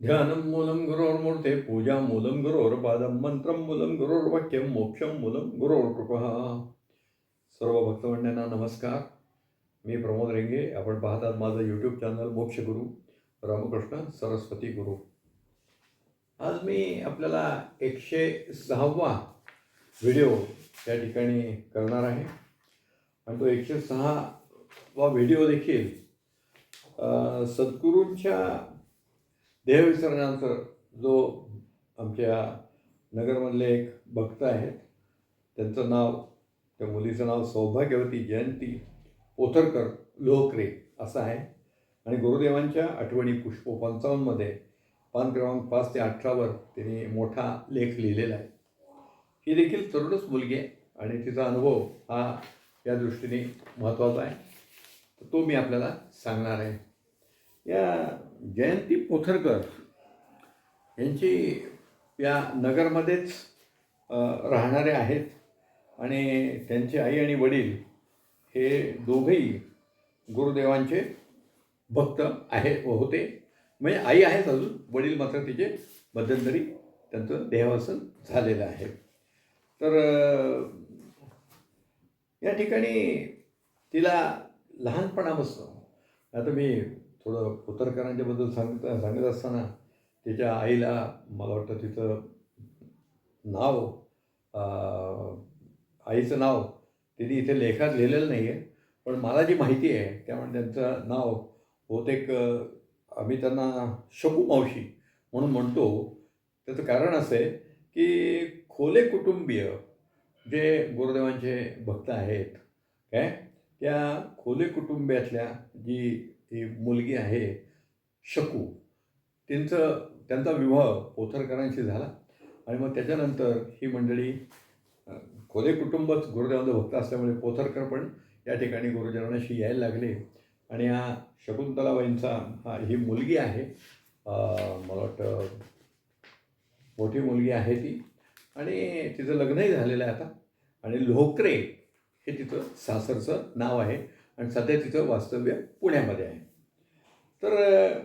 ध्यानं मूलं गुरोर्मूर्ते पूजा मूलं गुरोर्पादं मंत्रं मूलं गुरोर्वाक्यं मोक्षं मूलं गुरोर्कृपः सर्व भक्तमंडळांना नमस्कार। मी प्रमोद रेंगे आपण पाहतात माझं यूट्यूब चॅनल मोक्ष गुरु रामकृष्ण सरस्वती गुरु। आज मी आपल्याला एकशे सहावा व्हिडिओ त्या ठिकाणी करणार आहे आणि तो एकशे सहावा व्हिडिओ देखील सद्गुरूंच्या देहविसर्जनानंतर जो आमच्या नगरमधले एक भक्त आहेत त्यांचं नाव त्या मुलीचं नाव सौभाग्यवती जयंती पोथरकर लोहकरे असं आहे. आणि गुरुदेवांच्या आठवणी पुष्प पंचावन्नमध्ये पान क्रमांक पाच ते अठरावर त्यांनी मोठा लेख लिहिलेला आहे. ही देखील तरुणच मुलगी आहे आणि तिचा अनुभव हा या दृष्टीने महत्त्वाचा आहे. तर तो मी आपल्याला सांगणार आहे. या जयंती पोथरकर यांची या नगरमध्येच राहणारे आहेत आणि त्यांचे आई आणि वडील हे दोघेही गुरुदेवांचे भक्त आहे होते. म्हणजे आई आहेत अजून वडील मात्र तिचे मध्यंतरी त्यांचं देहावसन झालेलं आहे. तर या ठिकाणी तिला लहानपणापासून आता मी थोडं पुतरकरांच्याबद्दल सांगत सांगत असताना तिच्या आईला मला वाटतं तिचं नाव आईचं नाव त्यांनी इथे लेखात लिहिलेलं नाही आहे पण मला जी माहिती आहे त्यामुळे त्यांचं नाव बहुतेक आम्ही त्यांना शकू मावशी म्हणून म्हणतो. त्याचं कारण असं आहे की खोले कुटुंबीय जे गुरुदेवांचे भक्त आहेत काय? त्या खोले कुटुंबियातल्या जी ही मुलगी आहे शकू. त्यांचं त्यांचा विवाह पोथरकरांशी झाला आणि मग त्याच्यानंतर ही मंडळी खोले कुटुंबच गुरुदेवांचं भक्त असल्यामुळे पोथरकर पण या ठिकाणी गुरुजनांशी यायला लागले. आणि हा शकुंतलाबाईंचा हा ही मुलगी आहे. मला वाटतं मोठी मुलगी आहे ती. आणि तिचं लग्नही झालेलं आहे आता. आणि लोकरे हे तिचं सासरचं नाव आहे. आणि सध्या तिचं वास्तव्य पुण्यामध्ये आहे. तर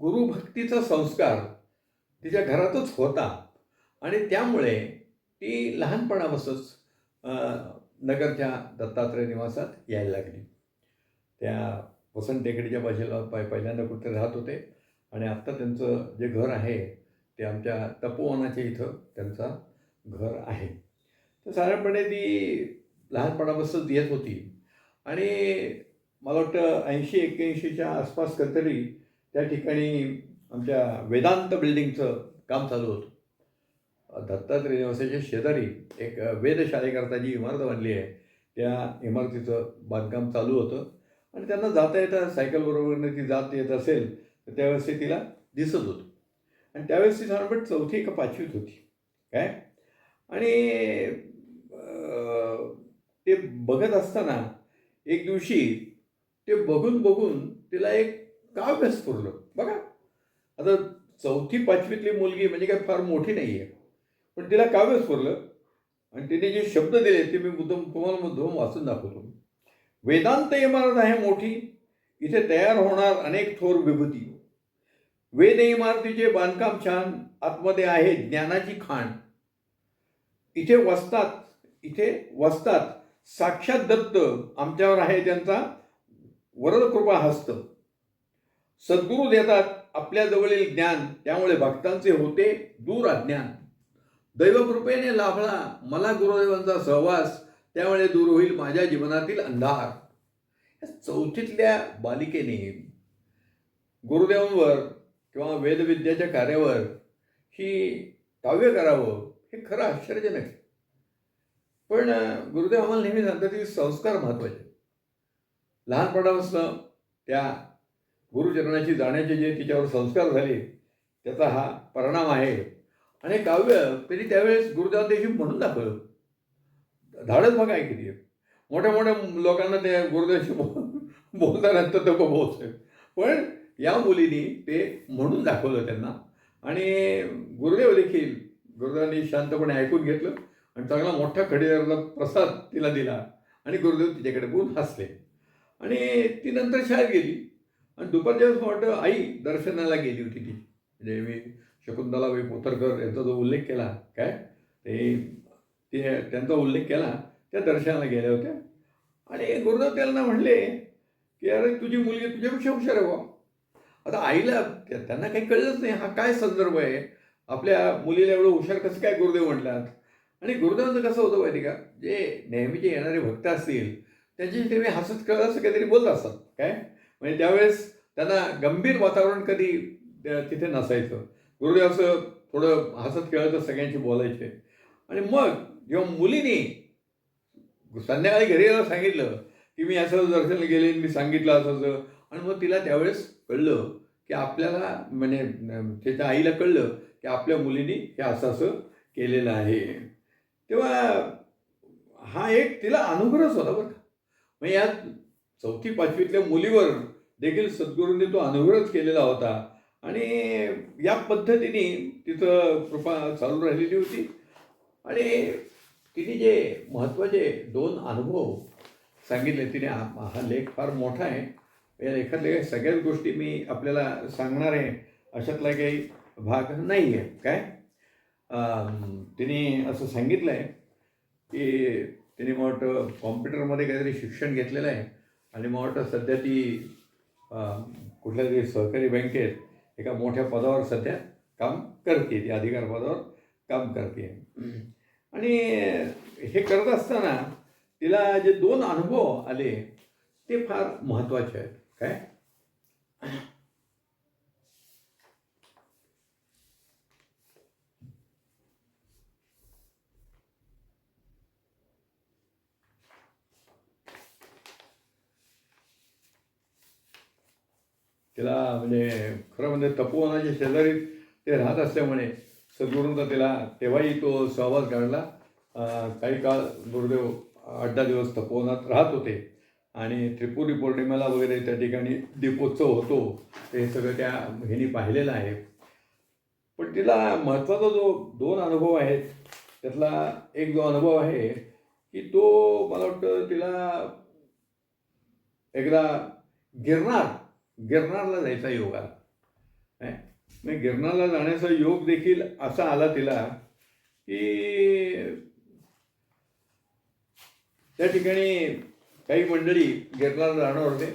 गुरुभक्तीचा संस्कार तिच्या घरातच होता आणि त्यामुळे ती लहानपणापासूनच नगरच्या दत्तात्रय निवासात यायला लागली. त्या वसंत टेकडीच्या बाजूला पाय पहिल्यांदा कुठे राहत होते आणि आत्ता त्यांचं जे घर आहे ते आमच्या तपोवनाच्या इथं त्यांचा घर आहे. तर साधारणपणे ती लहानपणापासूनच येत होती. आणि मला वाटतं ऐंशी एक्क्याऐंशीच्या आसपास कधीतरी त्या ठिकाणी आमच्या वेदांत बिल्डिंगचं काम चालू होतं. दत्तात्रय निवासाच्या शेजारी एक वेधशाळेकरता जी इमारत बांधली आहे त्या इमारतीचं बांधकाम चालू होतं. आणि त्यांना जाता येता सायकलबरोबरनं ती जात येत असेल तर त्यावेळेस ते तिला दिसत होतं. आणि त्यावेळेस ती साधारण चौथी का पाचवीत होती. काय? आणि बघत असताना एक दिवशी ते बघून बघून तिला एक काव्य स्फुरलं बघा. आता चौथी पाचवीतली मुलगी म्हणजे काय फार मोठी नाही आहे पण तिला काव्य स्फुरलं आणि तिने जे शब्द दिले ते मी मुद्दम तुम्हाला मुद्दम वाचून दाखवतो. वेदांत इमारत आहे मोठी. इथे तयार होणार अनेक थोर विभूती. वेद इमारतीचे बांधकाम छान आतमध्ये आहे ज्ञानाची खाण. इथे वसतात इथे वसतात साक्षात दत्त आमच्यावर आहे त्यांचा वरदकृपा हस्त. सद्गुरू देतात आपल्या जवळील ज्ञान त्यामुळे भक्तांचे होते दूर अज्ञान. दैवकृपेने लाभला मला गुरुदेवांचा सहवास त्यामुळे दूर होईल माझ्या जीवनातील अंधार. या चौथीतल्या बालिकेने गुरुदेवांवर किंवा वेदविद्याच्या कार्यावर ही काव्य करावं हे खरं आश्चर्यजनक आहे पण गुरुदेव आम्हाला नेहमी सांगतात की संस्कार महत्त्वाचे लहानपणापासून त्या गुरुचरणाची जाण्याचे जे तिच्यावर संस्कार झाले त्याचा हा परिणाम आहे. आणि काव्य त्यांनी त्यावेळेस गुरुदेवांदेखी म्हणून दाखवलं. धाडच बघा आहे किती मोठ्या मोठ्या लोकांना ते गुरुदेवाशी बो- बोलताना तर तो पोहोचेल पण या मुलीने ते म्हणून दाखवलं त्यांना. आणि गुरुदेव देखील गुरुदेवांनी शांतपणे ऐकून घेतलं. आणि चांगला मोठ्या खडीदाराचा प्रसाद तिला दिला आणि गुरुदेव तिच्याकडे बघून हसले. आणि ती नंतर शाळेत गेली. आणि दुपारच्या वेळेस वाटतं आई दर्शनाला गेली होती ती. म्हणजे मी शकुंतला वे पोतरकर यांचा जो उल्लेख केला काय? ते ते त्यांचा उल्लेख केला त्या दर्शनाला गेल्या होत्या. आणि गुरुदेव त्यांना म्हणले की अरे तुझी मुलगी तुझ्यापेक्षा हुशार आहे बा आता आईला त्यांना काही कळलंच नाही हा काय संदर्भ आहे? आपल्या मुलीला एवढं हुशार कसं काय गुरुदेव म्हटलात? आणि गुरुदेवांचं कसं होतं माहिती का? जे नेहमीचे येणारे भक्त असतील त्यांच्याशी ते हसत खेळत असं काहीतरी बोलत असतात. काय? म्हणजे त्यावेळेस त्यांना गंभीर वातावरण कधी तिथे नसायचं. गुरुदेव असं थोडं हसत खेळत सगळ्यांशी बोलायचे. आणि मग जेव्हा मुलीने संध्याकाळी घरी यायला सांगितलं की मी असं दर्शनाला गेले मी सांगितलं असं असं. आणि मग तिला त्यावेळेस कळलं की आपल्याला म्हणजे त्याच्या आईला कळलं की आपल्या मुलीने हे असं असं केलेलं आहे. तेव्हा हा एक तिला अनुग्रहच होता बरं का. मग या चौथी पाचवीतल्या मुलीवर देखील सद्गुरूंनी तो अनुग्रहच केलेला होता. आणि या पद्धतीने तिथं कृपा चालू राहिलेली होती. आणि तिने जे महत्त्वाचे दोन अनुभव सांगितले तिने हा हा लेख फार मोठा आहे. या लेखातल्या सगळ्याच गोष्टी मी आपल्याला सांगणार आहे. अशातला काही भाग नाही आहे काय? तिने असं सांगितलं आहे की तिने मग वाटतं कॉम्प्युटरमध्ये काहीतरी शिक्षण घेतलेलं आहे. आणि मग वाटतं सध्या ती कुठल्या तरी सहकारी बँकेत एका मोठ्या पदावर सध्या काम करते ती अधिकार पदावर काम करते आणि हे करत असताना तिला जे दोन अनुभव आले ते फार महत्त्वाचे आहेत. काय? तिला म्हणजे खरं म्हणजे तपोवनाच्या शेजारी ते राहत असल्यामुळे सद्गुरूंचा तिला तेव्हाही तो सहवास घडला. काही काळ दुर्दैव आठ दहा दिवस तपोवनात राहत होते. आणि त्रिपुरी पौर्णिमेला वगैरे त्या ठिकाणी दीपोत्सव होतो. ते हे सगळं त्या हिनी पाहिलेलं आहे. पण तिला महत्त्वाचा जो दोन अनुभव आहेत त्यातला एक जो अनुभव आहे की तो मला वाटतं तिला एकदा गिरनार गिरनारला जायचा योग आला. काय नाही गिरनारला जाण्याचा योग देखील असा आला तिला की त्या ठिकाणी काही मंडळी गिरनारला जाणार होते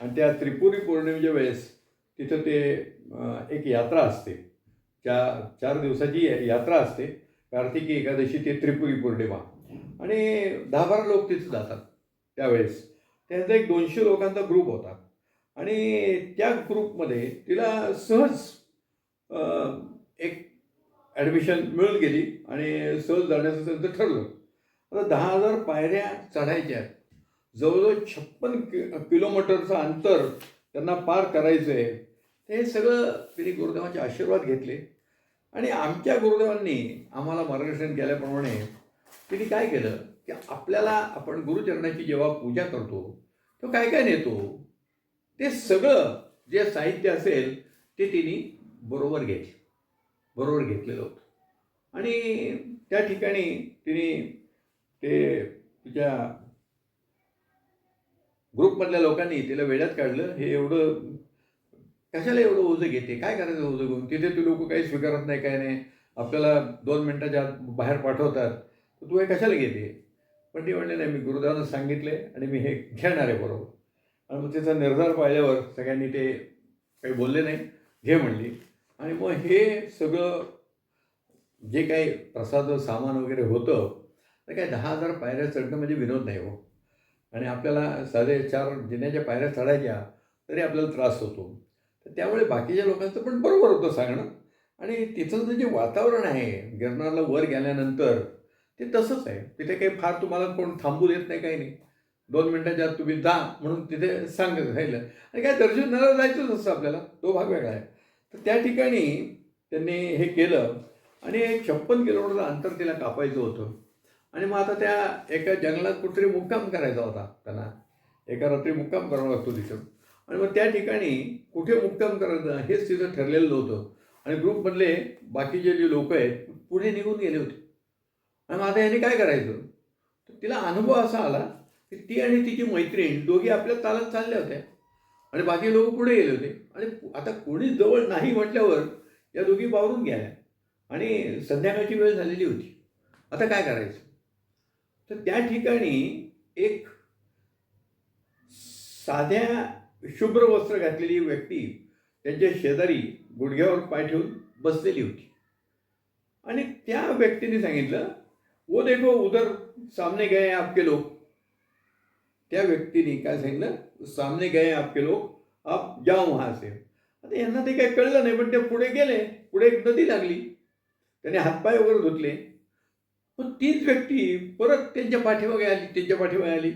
आणि त्या त्रिपुरी पौर्णिमेच्या वेळेस तिथं ते एक यात्रा असते. चार चार दिवसाची यात्रा असते. कार्तिकी एकादशी ते त्रिपुरी पौर्णिमा. आणि दहा बारा लोक तिथं जातात त्यावेळेस. त्यांचा एक दोनशे लोकांचा ग्रुप होता. आणि त्या ग्रुपमध्ये तिला सहज एक ॲडमिशन मिळून गेली आणि सहज जाण्याचं त्यांचं ठरलं. आता दहा हजार पायऱ्या चढायच्या जवळजवळ छप्पन कि किलोमीटरचं अंतर त्यांना पार करायचं आहे. ते सगळं तिने गुरुदेवांचे आशीर्वाद घेतले. आणि आमच्या गुरुदेवांनी आम्हाला मार्गदर्शन केल्याप्रमाणे तिने काय केलं? की आपल्याला आपण गुरुचरणाची जेव्हा पूजा करतो तो काय काय नेतो? ते सगळं जे साहित्य असेल ते तिने बरोबर घेतले. बरोबर घेतलेलं होतं. आणि त्या ठिकाणी तिने ते तिच्या ग्रुपमधल्या लोकांनी तिला वेड्यात काढलं. हे एवढं कशाला एवढं ओझं घेते? काय करायचं ओझं घेऊन? तिथे ते लोक काही स्वीकारत नाही काय नाही. आपल्याला दोन मिनटाच्या आत बाहेर पाठवतात. तर तू हे कशाला घेते? पण ती म्हणले नाही मी गुरुदेवानं सांगितले आणि मी हे घेणार आहे बरोबर. आणि मग त्याचा निर्धार पाहिल्यावर सगळ्यांनी ते काही बोलले नाही घे म्हणली. आणि मग हे सगळं जे काही प्रसाद सामान वगैरे होतं तर काय दहा हजार पायऱ्या चढणं म्हणजे विनोद नाही हो. आणि आपल्याला साधे चार जिन्याच्या पायऱ्या चढायच्या तरी आपल्याला त्रास होतो. तर त्यामुळे बाकीच्या लोकांचं पण बरोबर होतं सांगणं. आणि तिथलं जे वातावरण आहे गिरनारला वर गेल्यानंतर ते तसंच आहे. तिथे काही फार तुम्हाला कोण थांबू देत नाही काही नाही. दोन मिनटाच्या आत तुम्ही जा म्हणून तिथे सांगत राहिलं. आणि काय दर्शनाला जायचंच असतं आपल्याला. तो भाग वेगळा आहे. तर त्या ठिकाणी त्यांनी हे केलं आणि एक छप्पन किलोमीटरचं अंतर तिला कापायचं होतं. आणि मग आता त्या एका जंगलात कुठेतरी मुक्काम करायचा होता त्यांना. एका रात्री मुक्काम करावा लागतो तिथं. आणि मग त्या ठिकाणी कुठे मुक्काम करायचं हेच तिथं ठरलेलं होतं आणि ग्रुपमधले बाकीचे जे लोक आहेत पुढे निघून गेले होते. आणि मग आता यांनी काय करायचं? तर तिला अनुभव असा आला ती आणि तिची मैत्रीण दोघी आपल्या तालात चालल्या होत्या. आणि बाकी लोक पुढे गेले होते. आणि आता कोणी जवळ नाही म्हटल्यावर या दोघी बावरून गेल्या. आणि संध्याकाळची वेळ झालेली होती. आता काय करायचं? तर त्या ठिकाणी एक साध्या शुभ्र वस्त्र घातलेली व्यक्ती त्यांच्या शेजारी गुडघ्यावर पाय ठेवून बसलेली होती. आणि त्या व्यक्तीने सांगितलं वो देखो उधर सामने गए आपके लोक त्या व्यक्तीने काय सांगितलं? सामने गए आपके लोक आप जाओ वहां से. आता यांना ते काय कळलं नाही पण ते पुढे गेले. पुढे एक नदी लागली. त्याने हातपाय वगैरे धुतले. पण तीच व्यक्ती परत त्यांच्या पाठीमागे आली त्यांच्या पाठीमागे आली.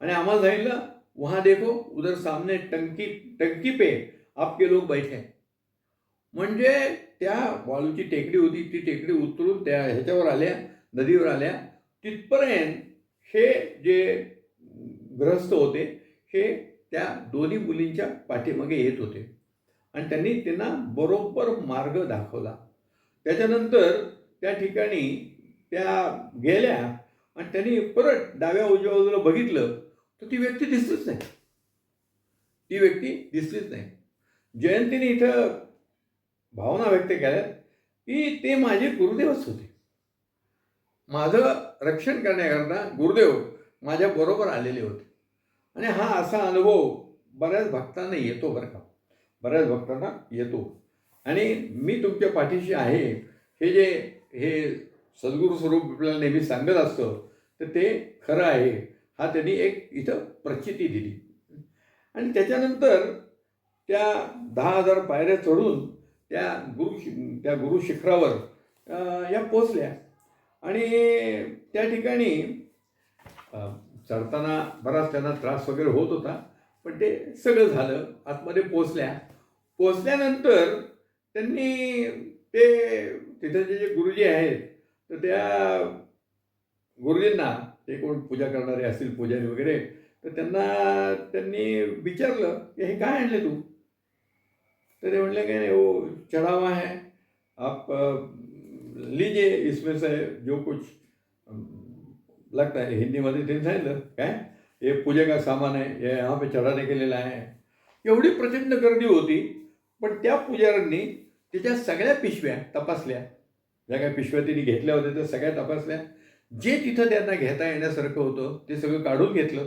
आणि आम्हाला सांगितलं वहां देखो उधर सामने टंकी टंकी पे आपके लोक बैठे म्हणजे त्या वाळूची टेकडी होती ती टेकडी उतरून त्या ह्याच्यावर आल्या नदीवर आल्या. तिथपर्यंत हे जे ग्रहस्थ होते हे त्या दोन्ही मुलींच्या पाठीमागे येत होते. आणि त्यांनी त्यांना बरोबर मार्ग दाखवला. त्याच्यानंतर त्या ठिकाणी त्या गेल्या आणि त्यांनी परत डाव्या उजव्या बाजूला बघितलं तर ती व्यक्ती दिसलीच नाही. ती व्यक्ती दिसलीच नाही. जयंतीने इथं भावना व्यक्त केल्या की ते माझे गुरुदेवच होते. माझं रक्षण करण्याकरता गुरुदेव माझ्या बरोबर आलेले होते. आणि हा असा अनुभव बऱ्याच भक्तांना येतो बरं का. बऱ्याच भक्तांना येतो. आणि मी तुमच्या पाठीशी आहे. हे जे हे सद्गुरू स्वरूप आपल्याला नेहमी सांगत असतं तर ते खरं आहे. हा त्यांनी एक इथं प्रचिती दिली. आणि त्याच्यानंतर त्या दहा हजार पायऱ्या चढून त्या गुरु शि- त्या गुरु शिखरावर या पोचल्या आणि त्या ठिकाणी चढताना बराच त्यांना त्रास वगैरे होत होता पण ते सगळं झालं. आतमध्ये पोचल्या पोचल्यानंतर त्यांनी ते तिथे जे जे गुरुजी आहेत तर त्या गुरुजींना ते कोण पूजा करणारे असतील पूजारी वगैरे तर त्यांना त्यांनी विचारलं की हे काय आणले तू? तर ते म्हटलं की नाही हो चढ़ावा है आप अ, लीजिए इसमें से जो कुछ लगता है हिंदीमध्ये त्यांनी सांगितलं काय? हे पूजे का सामान आहे हे यहाँ पे चढ़ाने केलेलं आहे एवढी प्रचंड गर्दी होती पण त्या पुजाऱ्यांनी त्याच्या सगळ्या पिशव्या तपासल्या. ज्या काही पिशव्या तिने घेतल्या होत्या त्या सगळ्या तपासल्या. जे तिथं त्यांना घेता येण्यासारखं होतं ते सगळं काढून घेतलं.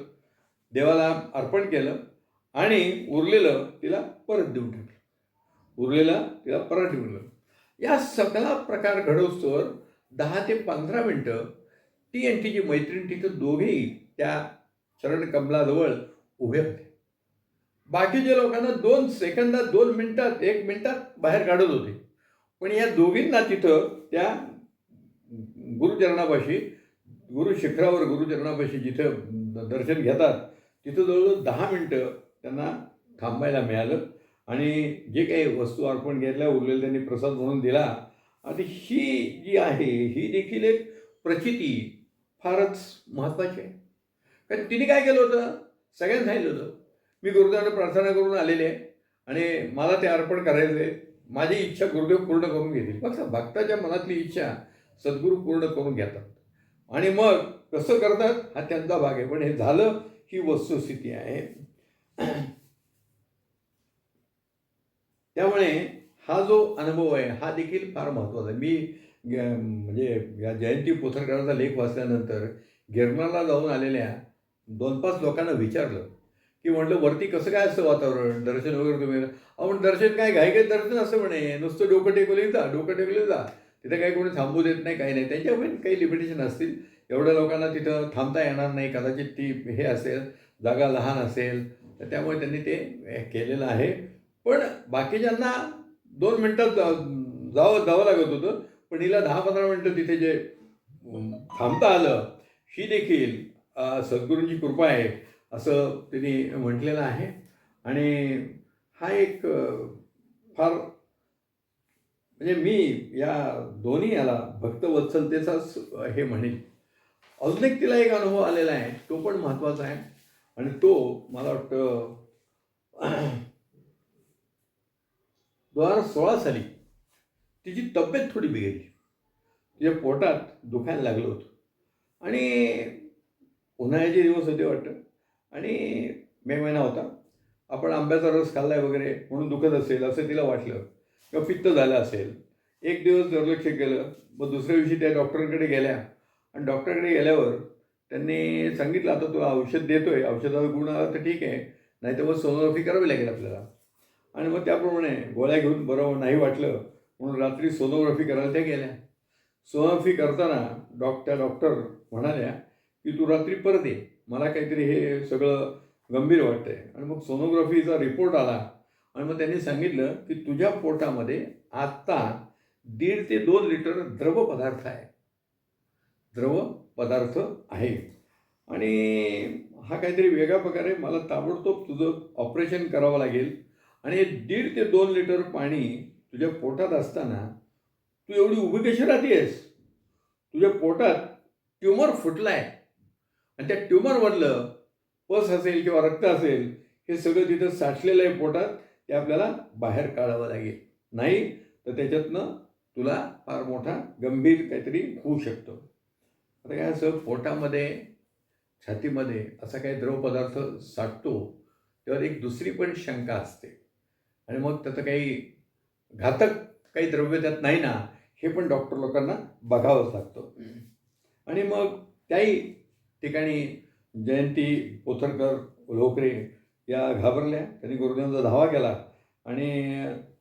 देवाला अर्पण केलं आणि उरलेलं तिला परत देऊन टाकलं. उरलेलं तिला परत ठेवलं या सगळा प्रकार घडवस्तोवर दहा ते पंधरा मिनटं ती आणि जी मैत्रीण तिथं दोघेही त्या चरण कमलाजवळ उभे होते. बाकीच्या लोकांना दोन सेकंदात दोन मिनिटात एक मिनिटात बाहेर काढत होते. पण या दोघींना तिथं त्या गुरुचरणापाशी गुरु शिखरावर गुरुचरणापाशी जिथं दर्शन घेतात तिथं जवळजवळ दहा मिनटं त्यांना थांबायला मिळालं. आणि जे काही वस्तू अर्पण घेतल्या उरलेलं त्यांनी प्रसाद म्हणून दिला. आणि ही जी आहे ही देखील एक प्रचिती फारच महत्त्वाचे आहे. कारण तिने काय केलं होतं? सगळ्यांना सांगितलं होतं. मी गुरुदेवाने प्रार्थना करून आलेले आहे आणि मला ते अर्पण करायचं आहे माझी इच्छा गुरुदेव पूर्ण करून घेतील. फक्त भक्ताच्या मनातली इच्छा सद्गुरू पूर्ण करून घेतात. आणि मग कसं करतात? हा त्यांचा भाग आहे. पण हे झालं ही वस्तुस्थिती आहे. त्यामुळे हा जो अनुभव आहे हा देखील फार महत्त्वाचा आहे. मी म्हणजे या जयंती पोथरकरांचा लेख वाचल्यानंतर गिरणारला जाऊन आलेल्या दोन पाच लोकांना विचारलं की म्हटलं वरती कसं काय असतं वातावरण? दर्शन वगैरे तुम्ही अहो दर्शन काय? घाई काही दर्शन असं म्हणे. नुसतं डोकं टेकवले जा डोकं टेकवले जा. तिथं काही कोणी थांबू देत नाही काही नाही. त्यांच्या पण काही लिमिटेशन असतील. एवढ्या लोकांना तिथं थांबता येणार नाही. कदाचित ती हे असेल जागा लहान असेल. तर त्यामुळे त्यांनी ते केलेलं आहे. पण बाकीच्यांना दोन मिनटात जा जावं जावं लागत होतं. पण हिला दहा पंधरा मिनटं तिथे जे थांबता आलं ही देखील सद्गुरूंची कृपा आहे असं तिने म्हटलेलं आहे. आणि हा एक फार म्हणजे मी या दोन्ही याला भक्तवत्सलतेचाच हे म्हणेन. अजून एक तिला एक अनुभव आलेला आहे तो पण महत्त्वाचा आहे. आणि तो मला वाटतं दोन हजार सोळा साली तिची तब्येत थोडी बिघडली. तिच्या पोटात दुखायला लागलं होतं. आणि उन्हाळ्याचे दिवस होते वाटतं. आणि मे महिना होता. आपण आंब्याचा रस खाल्लाय वगैरे म्हणून दुखत असेल असं तिला वाटलं. किंवा पित्त झालं असेल. एक दिवस दुर्लक्ष केलं. मग दुसऱ्या दिवशी त्या डॉक्टरकडे गेल्या. आणि डॉक्टरकडे गेल्यावर त्यांनी सांगितलं आता तो औषध देतोय. औषधावर गुण आला तर ठीक आहे. नाही तर मग सोनोग्राफी करावी लागेल आपल्याला. आणि मग त्याप्रमाणे गोळ्या घेऊन बरोबर नाही वाटलं. म्हणून रात्री सोनोग्राफी करायला त्या गेल्या. सोनोग्राफी करताना डॉक्टर डॉक्टर म्हणाल्या की तू रात्री परत ये. मला काहीतरी हे सगळं गंभीर वाटतंय. आणि मग सोनोग्राफीचा रिपोर्ट आला. आणि मग त्यांनी सांगितलं की तुझ्या पोटामध्ये आत्ता दीड ते दोन लिटर द्रव पदार्थ आहे. द्रव पदार्थ आहे. आणि हा काहीतरी वेगळा प्रकारे मला ताबडतोब तुझं ऑपरेशन करावं लागेल. आणि दीड ते दोन लिटर पाणी तुझ्या पोटात असताना तू एवढी उभी कशी राहतेस? तुझ्या पोटात ट्युमर फुटलाय. आहे आणि त्या ट्युमरमधलं पस असेल किंवा रक्त असेल हे सगळं तिथं साठलेलं आहे पोटात ते आपल्याला बाहेर काढावं लागेल. नाही तर त्याच्यातनं तुला फार मोठा गंभीर काहीतरी होऊ शकतो. आता काय असं पोटामध्ये छातीमध्ये असा काही द्रवपदार्थ साठतो तेव्हा एक दुसरी पण शंका असते. आणि मग त्याचं काही घातक काही द्रव्य त्यात नाही ना हे पण डॉक्टर लोकांना बघावंच लागतं. आणि मग त्याही ठिकाणी जयंती पोथरकर लोकरे या घाबरल्या. त्यांनी गुरुदेवांचा धावा केला. आणि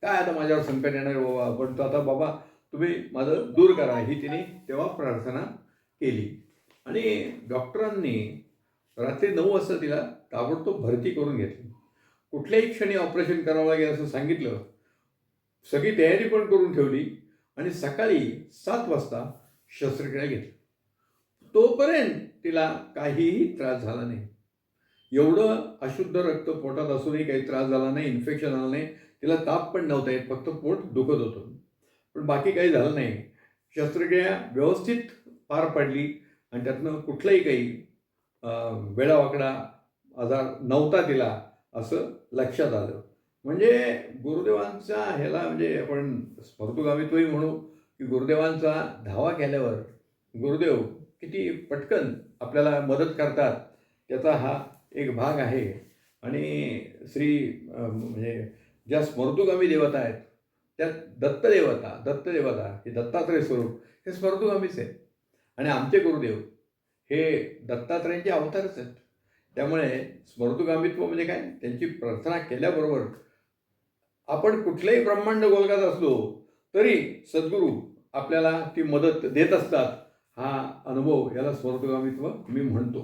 काय आता माझ्यावर संकट येणार आहे बाबा? पण तो आता बाबा तुम्ही माझं दूर करा ही तिने तेव्हा प्रार्थना केली. आणि डॉक्टरांनी रात्री नऊ वाजता तिला ताबडतोब भरती करून घेतली. कुठल्याही क्षणी ऑपरेशन करावं लागेल असं सांगितलं सगळी तयारी पण करून ठेवली आणि सकाळी सात वाजता शस्त्रक्रिया घेतली. तोपर्यंत तिला काहीही त्रास झाला नाही. एवढं अशुद्ध रक्त पोटात असूनही काही त्रास झाला नाही इन्फेक्शन आलं नाही. तिला ताप पण नव्हता येत फक्त पोट दुखत होतं. पण बाकी काही झालं नाही. शस्त्रक्रिया व्यवस्थित पार पडली आणि त्यातनं कुठलाही काही वेळावाकडा आजार नव्हता तिला असं लक्षात आलं. म्हणजे गुरुदेवांचा ह्याला म्हणजे आपण स्मर्तुगामित्वही म्हणू की गुरुदेवांचा धावा केल्यावर गुरुदेव किती पटकन आपल्याला मदत करतात त्याचा हा एक भाग आहे. आणि श्री म्हणजे ज्या स्मृतुगामी देवता आहेत त्या दत्तदेवता दत्तदेवता हे दत्तात्रय स्वरूप हे स्मृतुगामीच आहे आणि आमचे गुरुदेव हे दत्तात्रयांचे अवतारच आहेत. त्यामुळे स्मृतुगामित्व म्हणजे काय? त्यांची प्रार्थना केल्याबरोबर आपण कुठलंही ब्रह्मांड गोलगात असलो तरी सद्गुरू आपल्याला ती मदत देत असतात हा अनुभव याला स्वर्गगामित्व मी म्हणतो.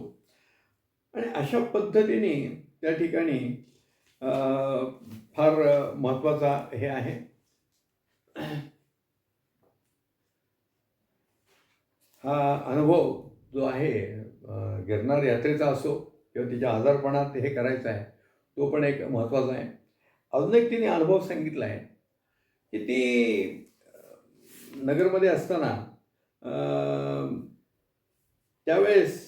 आणि अशा पद्धतीने त्या ठिकाणी फार महत्त्वाचा हे आहे. हा अनुभव जो आहे गिरणार यात्रेचा असो किंवा तिच्या आजारपणात हे करायचं आहे तो पण एक महत्त्वाचा आहे. अजून एक तिने अनुभव सांगितला आहे की ती नगरमध्ये असताना त्यावेळेस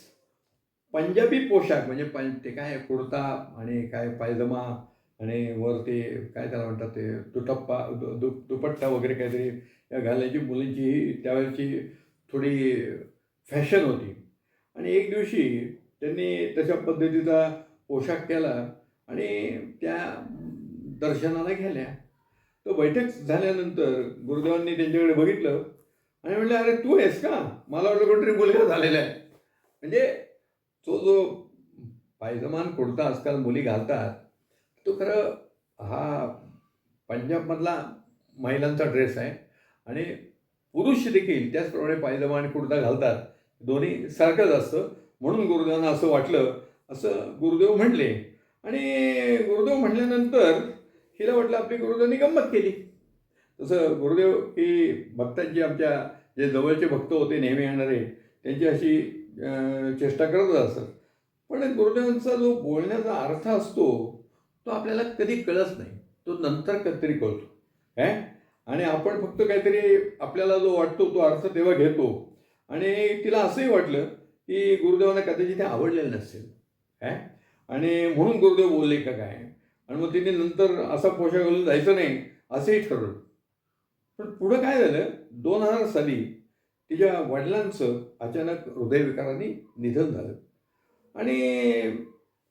पंजाबी पोशाख म्हणजे पं ते काय कुर्ता आणि काय पायजमा आणि वर ते काय त्याला म्हणतात ते दुटप्पा दु दु दुपट्टा वगैरे काहीतरी घालायची मुलींची त्यावेळेची थोडी फॅशन होती. आणि एक दिवशी त्यांनी तशा पद्धतीचा पोशाख केला आणि त्या दर्शनाला गेल्या. तो बैठक झाल्यानंतर गुरुदेवांनी त्यांच्याकडे बघितलं. आणि म्हटलं अरे तू आहेस का? मला वाटलं कोणतरी मुलगा झालेला आहे. म्हणजे तो जो पायजमान कुडता आजकाल मुली घालतात तो खरं हा पंजाबमधला महिलांचा ड्रेस आहे. आणि पुरुष देखील त्याचप्रमाणे पायजमा आणि कुर्ता घालतात. दोन्ही सारखंच असतं. म्हणून गुरुदेवांना असं वाटलं. असं गुरुदेव म्हणले. आणि गुरुदेव म्हटल्यानंतर हिला वाटलं आपली गुरुदेवांनी गंमत केली. तसं गुरुदेव ही भक्तांची आमच्या जे जवळचे भक्त होते नेहमी येणारे त्यांची अशी चेष्टा करतच असत पण गुरुदेवांचा जो बोलण्याचा अर्थ असतो तो आपल्याला कधी कळत नाही. तो नंतर कधीतरी कळतो. काय आणि आपण फक्त काहीतरी आपल्याला जो वाटतो तो अर्थ तेव्हा घेतो. आणि तिला असंही वाटलं की गुरुदेवांना कदाचित ते आवडलेलं नसेल. काय आणि म्हणून गुरुदेव बोलले का काय? आणि मग तिने नंतर असा पोशाख घालून जायचं नाही असंही ठरवलं. पण पुढं काय झालं? दोन हजार साली तिच्या वडिलांचं अचानक हृदयविकाराने निधन झालं. आणि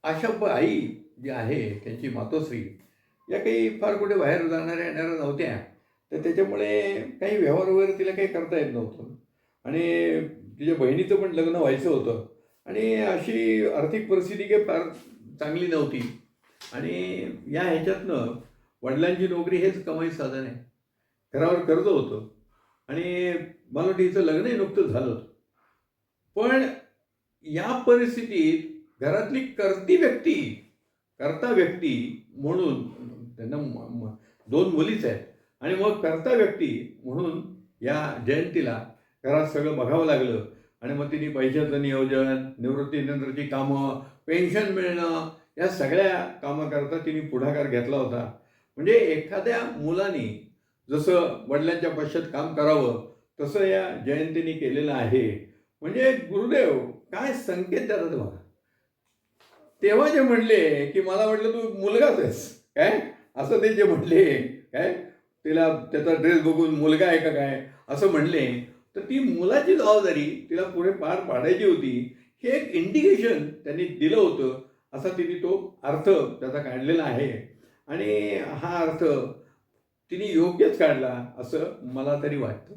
अशा आई जी आहे त्यांची मातोश्री या काही फार कुठे बाहेर जाणाऱ्या येणाऱ्या नव्हत्या. तर त्याच्यामुळे काही व्यवहार वगैरे तिला काही करता येत नव्हतं. आणि तिच्या बहिणीचं पण लग्न व्हायचं होतं. आणि अशी आर्थिक परिस्थिती काही फार चांगली नव्हती. आणि या ह्याच्यातनं वडिलांची नोकरी हेच कमाई साधन आहे. घरावर कर्ज होतं. आणि मला वाटतं हिचं लग्नही नुकतंच झालं होतं. पण या परिस्थितीत घरातली करती व्यक्ती करता व्यक्ती म्हणून त्यांना दोन मुलीच आहेत. आणि मग करता व्यक्ती म्हणून या जयंतीला घरात सगळं बघावं लागलं. आणि मग तिने पैशाचं नियोजन निवृत्तीनंतरची कामं पेन्शन मिळणं या सगळ्या कामाकरता तिने पुढाकार घेतला होता. म्हणजे एखाद्या मुलाने जसं वडिलांच्या पश्चात काम करावं तसं या जयंतीने केलेलं आहे. म्हणजे गुरुदेव काय संकेत देतात बघा. तेव्हा जे म्हणले की मला वाटलं तू मुलगाच आहेस. काय? असं ते जे म्हणले काय? तिला त्याचा ड्रेस बघून मुलगा आहे का काय? असं म्हणले. तर ती मुलाची जबाबदारी तिला पुढे पार पाडायची होती. हे एक इंडिकेशन त्यांनी दिलं होतं. असा तिने तो अर्थ त्याचा काढलेला आहे. आणि हा अर्थ तिने योग्यच काढला असं मला तरी वाटतं.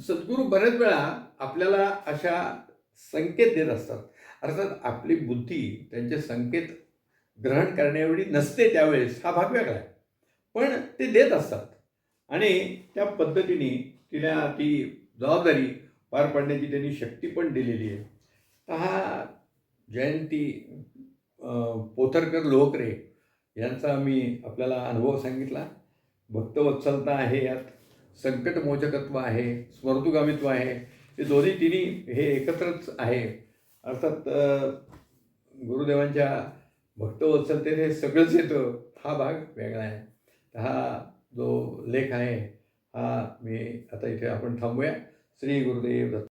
सद्गुरू बऱ्याच वेळा आपल्याला अशा संकेत देत असतात. अर्थात आपली बुद्धी त्यांचे संकेत ग्रहण करण्याएवढी नसते त्यावेळेस हा भाग वेगळा आहे. पण ते देत असतात. आणि त्या पद्धतीने तिला ती जबाबदारी पार पाडण्याची त्यांनी शक्ती पण दिलेली आहे. तर हा जयंती पोथरकर लोहकरे यांचा मी आपल्याला अनुभव सांगितला. भक्तवत्सलता आहे यात संकटमोचकत्व आहे स्मृतुगामित्व आहे हे दोन्ही तिन्ही हे एकत्रच आहे. अर्थात गुरुदेवांच्या भक्तवत्सलतेत हे सगळंच येतं हा भाग वेगळा आहे. तर हा जो लेख आहे हा मी आता इथे आपण थांबूया. श्री गुरुदेव दत्त